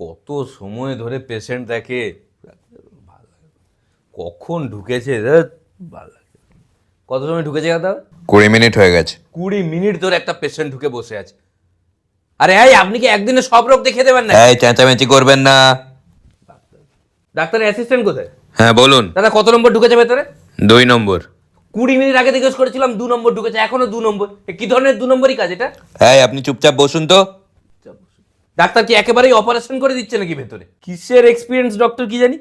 কত সময় ধরে পেশেন্ট দেখে কখন ঢুকেছে ভালো লাগে। কত সময় ঢুকেছে কথা? কুড়ি মিনিট হয়ে গেছে। কুড়ি মিনিট ধরে একটা পেশেন্ট ঢুকে বসে আছে। আরে এই আপনি কি একদিনে সব রোগ দেখে দেবেন না এই চেঁচামেচি করবেন না। ডাক্তারের অ্যাসিস্ট্যান্ট কোথায়? হ্যাঁ বলুন। দাদা কত নম্বর ঢুকেছে ভেতরে? দুই নম্বর। কুড়ি মিনিট আগে জিজ্ঞেস করেছিলাম দু নম্বর ঢুকেছে এখনও দু নম্বর। কি ধরনের দু নম্বরই কাজ এটা? এই আপনি চুপচাপ বসুন তো। ডাক্তার কি একেবারেই অপারেশন করে দিচ্ছে নাকি ভেতরে? কিসের এক্সপিরিয়েন্স ডক্টর কি জানি?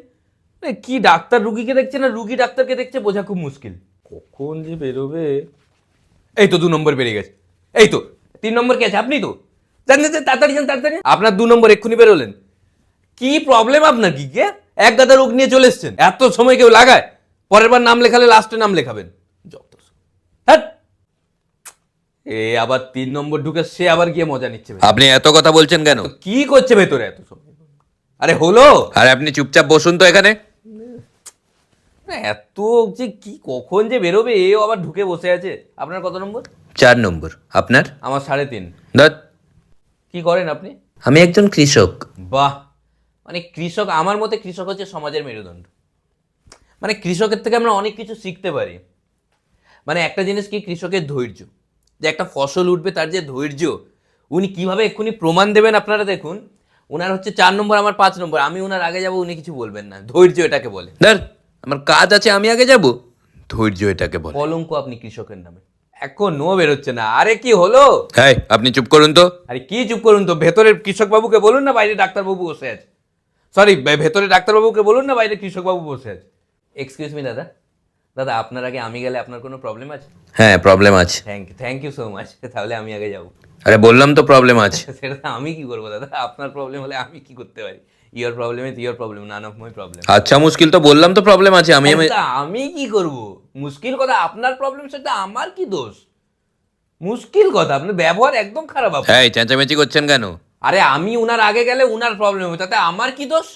কি ডাক্তার রুগীকে দেখছে না রুগী ডাক্তারকে দেখছে বোঝা খুব মুশকিল। কখন যে বেরোবে? এই তো দু নম্বর বেরিয়ে গেছে। এই তো তিন নম্বর কে আছে? আপনি তো। জানেন তাড়াতাড়ি যান তাড়াতাড়ি। আপনার দু নম্বর এক্ষুনি বেরোলেন। কি প্রবলেম আপনার কি কে এক গাদা রোগ নিয়ে চলে এসছেন। এত সময় কেউ লাগায়। পরের বার নাম লেখালে লাস্টে নাম লেখাবেন। যত হ্যাঁ এ আবার তিন নম্বর ঢুকে সে আবার গিয়ে মজা নিচ্ছে আপনি এত কথা বলছেন কেন? কি করছে ভেতরে এত আরে হলো? আরে আপনি চুপচাপ বসুন তো এখানে। না, এত যে কি কখন যে বেরোবে এও আবার ঢুকে বসে আছে। আপনার কত নম্বর? চার নম্বর। আপনার? আমার সাড়ে তিন। ধর। কি করেন আপনি? আমি একজন কৃষক। বাহ! মানে কৃষক আমার মতে কৃষক হচ্ছে সমাজের মেরুদণ্ড। মানে কৃষকের থেকে আমরা অনেক কিছু শিখতে পারি। মানে একটা জিনিস কি কৃষকের ধৈর্য। যে একটা ফসল উঠবে তার যে ধৈর্য উনি কীভাবে এক্ষুনি প্রমাণ দেবেন আপনারা দেখুন ওনার হচ্ছে চার নম্বর আমার পাঁচ নম্বর আমি ওনার আগে যাব উনি কিছু বলবেন না ধৈর্য এটাকে বলে। ধর আমার কাজ আছে আমি আগে যাব ধৈর্য এটাকে বল। কলঙ্ক আপনি কৃষকের নামে এখনও বেরোচ্ছে না আরে কি হলো? হ্যাঁ আপনি চুপ করুন তো। আরে কি চুপ করুন তো ভেতরের কৃষক বাবুকে বলুন না বাইরে ডাক্তারবাবু বসে আছে। সরি ভেতরে ডাক্তারবাবুকে বলুন না বাইরে কৃষক বাবু বসে আছে। এক্সকিউজ মি দাদা। দাদা আপনার আগে আমি গেলে আপনার কোনো প্রবলেম আছে? হ্যাঁ প্রবলেম আছে। Thank you thank you so much তাহলে আমি আগে যাব। আরে বললাম তো প্রবলেম আছে। সেটা তো আমি কি করব দাদা? আপনার প্রবলেম হলে আমি কি করতে পারি? Your problem is your problem none of my problem আচ্ছা মুশকিল তো বললাম তো প্রবলেম আছে। আমি আমি আমি কি করব? মুশকিল কথা আপনার প্রবলেম সেটা আমার কি দোষ? মুশকিল কথা আপনার ব্যবহার একদম খারাপ হ্যাঁ চেঁচামেচি করছেন কেন? আরে আমি উনার আগে গেলে উনার প্রবলেম হবে তাতে আমার কি দোষ?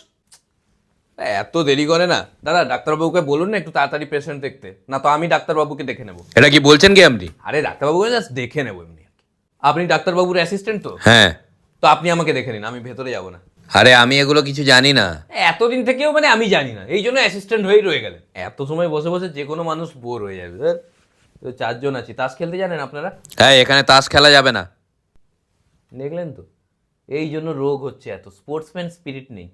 এত দেরি করে না। দাদা ডাক্তারবাবুকে বলুন না একটু তাড়াতাড়ি পেশেন্ট দেখতে। না তো আমি ডাক্তারবাবুকে দেখে নেব। এটা কি বলছেন কি আপনি? আরে ডাক্তারবাবুকে জাস্ট দেখে নেব এমনি আপনি ডাক্তারবাবুর অ্যাসিস্ট্যান্ট তো? হ্যাঁ। তো আপনি আমাকে দেখে নিন আমি ভেতরে যাব না। আরে আমি এগুলো কিছু জানি না। এতদিন থেকেও মানে আমি জানি না। এই জন্য অ্যাসিস্ট্যান্ট হয়েই রয়ে গেলেন। এত সময় বসে বসে যে কোনো মানুষ বোর হয়ে যাবে। ধ্যাৎ। তো চারজন আছি। তাস খেলতে জানেন আপনারা? হ্যাঁ এখানে তাস খেলা যাবে না। দেখলেন তো? এই জন্য রোগ হচ্ছে এত। স্পোর্টসম্যান স্পিরিট নেই।